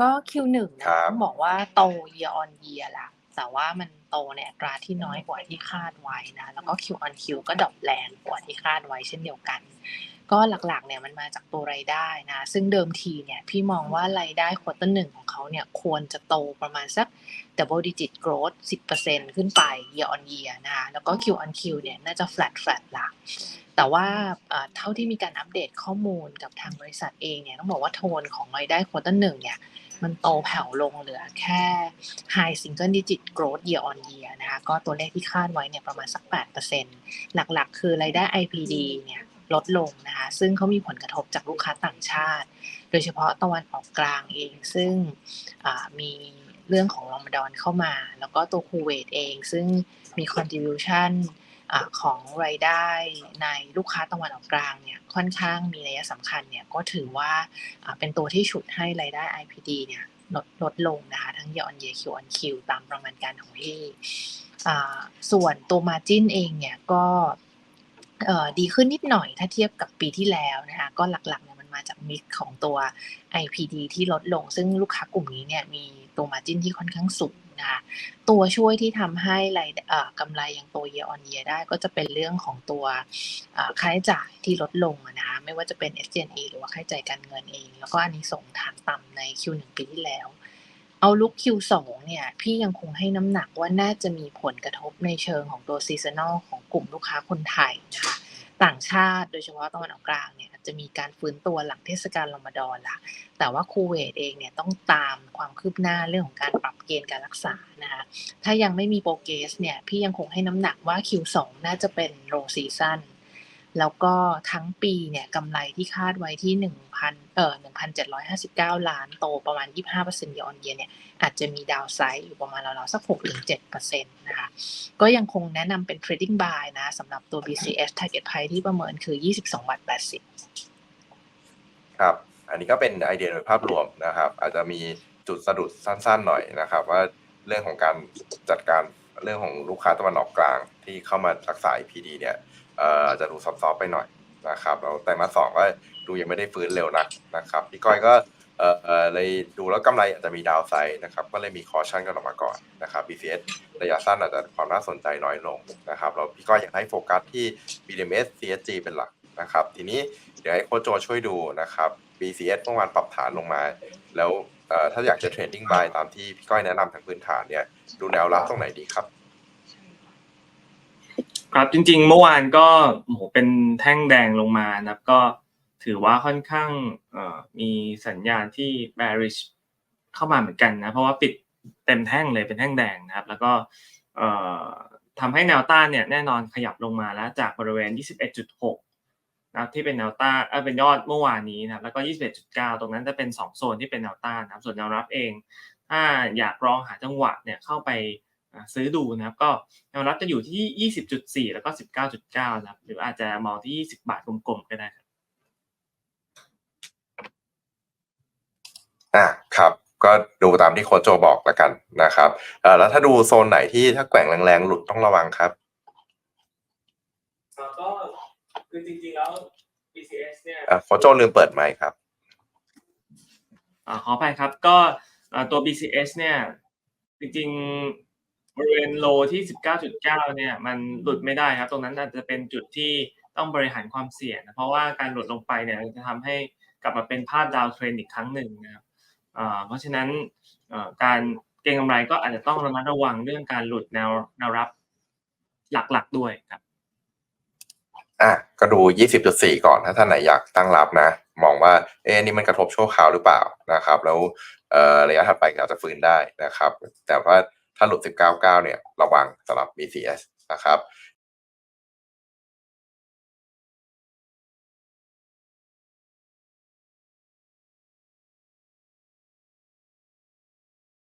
ก็ Q1 เนี่ครัยบต้องบอกว่าโต year on year แหละแต่ว่ามันโตในอัตราที่น้อยกว่าที่คาดไว้นะ แล้วก็ Q on Q ก็ดรอปแรงกว่าที่คาดไว้เช่นเดียวกัน ก็หลักๆเนี่ยมันมาจากตัวรายได้นะ ซึ่งเดิมทีเนี่ยพี่มองว่ารายได้ควอเตอร์หนึ่งของเขาเนี่ยควรจะโตประมาณสัก double digit growth 10%ขึ้นไป year on year นะคะแล้วก็ Q on Q เนี่ยน่าจะ flat flat ละ แต่ว่าเท่าที่มีการอัปเดตข้อมูลกับทางบริษัทเองเนี่ยต้องบอกว่าโทนของรายได้ควอเตอร์หนึ่งเนี่ยมันโตแผ่วลงเหลือแค่ high single digit growth year on year นะคะก็ตัวเลขที่คาดไว้เนี่ยประมาณสัก 8%หลักๆ คือรายได้ IPD เนี่ยลดลงนะคะซึ่งเขามีผลกระทบจากลูกค้าต่างชาติ โดยเฉพาะตะวันออกกลางเอง ซึ่งมีเรื่องของรอมฎอนเข้ามา แล้วก็ตัวคูเวตเอง ซึ่งมี contribution อของรายได้ในลูกค้าตะวันออกกลางเนี่ยค่อนข้างมีนัยสำคัญเนี่ยก็ถือว่าเป็นตัวที่ฉุดให้รายได้ IPD เนี่ยลดลดลงนะคะทั้ง year on year Q on Q ตามประมาณการของที่ส่วนตัว margin เองเนี่ยก็ดีขึ้นนิดหน่อยถ้าเทียบกับปีที่แล้วนะคะก็หลักๆ มาจากมิกของตัว IPD ที่ลดลง ซึ่งลูกค้ากลุ่มนี้เนี่ยมีตัว margin ที่ค่อนข้างสูงนะคะตัวช่วยที่ทำให้รายกำไรยังโต year on year ได้ก็จะเป็นเรื่องของตัวค่าใช้จ่ายที่ลดลงนะคะไม่ว่าจะเป็น SG&A หรือว่าค่าใช้จ่ายการเงินเอง แล้วก็อันนี้ส่งทางต่ำใน Q1 ปีที่แล้ว เอาลุก Q2 เนี่ยพี่ยังคงให้น้ำหนักว่าน่าจะมีผลกระทบในเชิงของตัว seasonal ของกลุ่มลูกค้าคนไทยนะคะ ต่างชาติ โดยเฉพาะตะวันออกกลางเนี่ยจะมีการฟื้นตัวหลังเทศกาลรอมฎอนละแต่ว่าคูเวตเองเนี่ยต้องตามความคืบหน้าเรื่องของการปรับเกณฑ์การรักษานะคะถ้ายังไม่มีโปรเกสเนี่ยพี่ยังคงให้น้ำหนักว่า Q2 น่าจะเป็นโรซีซั่น แล้วก็ทั้งปีเนี่ยกำไรที่คาดไว้ที่ 1,000 เอ่อ 1,759 ล้านโตประมาณ 25% year on year เนี่ยอาจจะมีดาวไซด์อยู่ประมาณราวๆสัก 6-7%นะคะก็ยังคงแนะนำเป็น trading buy นะสำหรับตัว BCS target price ที่ประเมินคือ 22บาท80 ครับ อันนี้ก็เป็นไอเดียโดยภาพรวมนะครับ อาจจะมีจุดสะดุดสั้นๆหน่อยนะครับ ว่าเรื่องของการจัดการเรื่องของลูกค้าตะวันออกกลางที่เข้ามารักษา IPD เนี่ย เอ่ออาจจะดูซับซ้อนไปหน่อยนะครับแล้วแต่มาสองก็ดูยังไม่ได้ฟื้นเร็วนักนะครับพี่ก้อยก็เอ่อเออเลยดูแล้วกำไรอาจจะมีดาวไซด์นะครับก็เลยมีคอชั่นกันออกมาก่อนนะครับ BCS ระยะสั้นอาจจะความน่าสนใจน้อยลงนะครับแล้วพี่ก้อยอยากให้โฟกัสที่ BDMs CSG เป็นหลักนะครับ ทีนี้เดี๋ยวให้โค้ชโจช่วยดูนะครับ BCS เมื่อวานปรับฐานลงมา แล้วถ้าอยากจะเทรดดิ้งบายตามที่พี่ก้อยแนะนำทางพื้นฐานเนี่ยดูแนวรับตรงไหนดีครับ ครับจริง ๆ เมื่อวานก็โหเป็นแท่งแดงลงมานะครับก็ถือว่าค่อนข้างมีสัญญาณที่ bearish เข้ามาเหมือนกันนะเพราะว่าปิดเต็มแท่งเลยเป็นแท่งแดงนะครับ แล้วก็เอ่อทำให้แนวต้านเนี่ยแน่นอนขยับลงมาแล้วจากบริเวณ 21.6นะที่เป็นแนวต้านเป็นยอดเมื่อวานนี้นะแล้วก็ 21.9 ตรงนั้นจะเป็น 2 โซนที่เป็นแนวต้านนะส่วนแนวรับเอง ถ้าอยากลองหาจังหวะเนี่ยเข้าไป ซื้อดูนะครับ ก็แนวรับจะอยู่ที่ 20.4 แล้วก็ 19.9 นะครับ หรืออาจจะมองที่ 20 บาทกลมๆก็ได้ครับอ่าครับก็ดูตามที่โค้ชโจบอกแล้วกันนะครับเอ่อแล้วถ้าดูโซนไหนที่ถ้าแกว่งแรงๆหลุดต้องระวังครับก็คือจริงๆแล้ว BCS เนี่ยอะโค้ชโจลืมเปิดไมค์ครับอ่าขออภัยครับ ก็อ่าตัว BCS เนี่ย จริงๆ บริเวณโลที่ 19.9 เนี่ยมันหลุดไม่ได้ครับ ตรงนั้นอาจจะเป็นจุดที่ต้องบริหารความเสี่ยงนะเพราะว่าการหลุดลงไปเนี่ยจะทำให้กลับมาเป็นภาพดาวเทรนอีกครั้งหนึ่งนะครับเพราะฉะนั้นการเก็งกำไรก็อาจจะต้องระมัดระวังเรื่องการหลุดแนวแนวรับหลักๆด้วยครับอะก็ดู 20.4 ก่อน ถ้าท่านไหนอยากตั้งรับนะ มองว่า เอ๊นี่มันกระทบชั่วคราวหรือเปล่านะครับ แล้วระยะถัดไปอาจจะฟื้นได้นะครับ แต่ว่า ถ้าหลุด 19.9 เนี่ยระวังสำหรับ BCS นะครับ